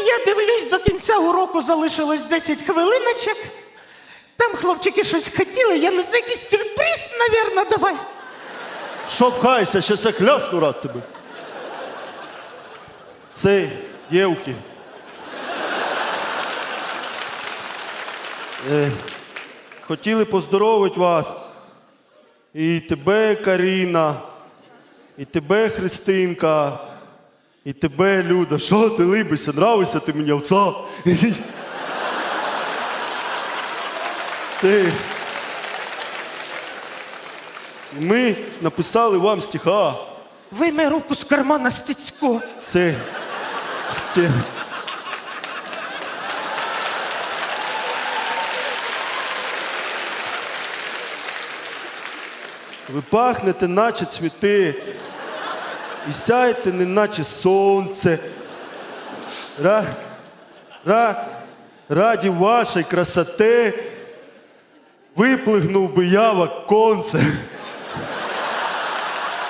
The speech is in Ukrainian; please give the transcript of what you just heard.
Я дивлюсь, до кінця уроку залишилось 10 хвилиночок. Там хлопчики щось хотіли, я не знаю, якийсь сюрприз, навірно, давай. Що пхайся, щас я клясну раз тебе. Цей, дівки. Е, хотіли поздоровити вас. І тебе, Каріна, і тебе, Христинка, і тебе, Люда. Що ти либишся? Нравишся ти мені овца? Ти. Ми написали вам стиха. Вийми руку з кармана Стецько. Це. Сте... Ви пахнете, наче цвіти. І сяєте, неначе сонце. Ра... Ра... Раді вашої красоти виплигнув би я в оконце.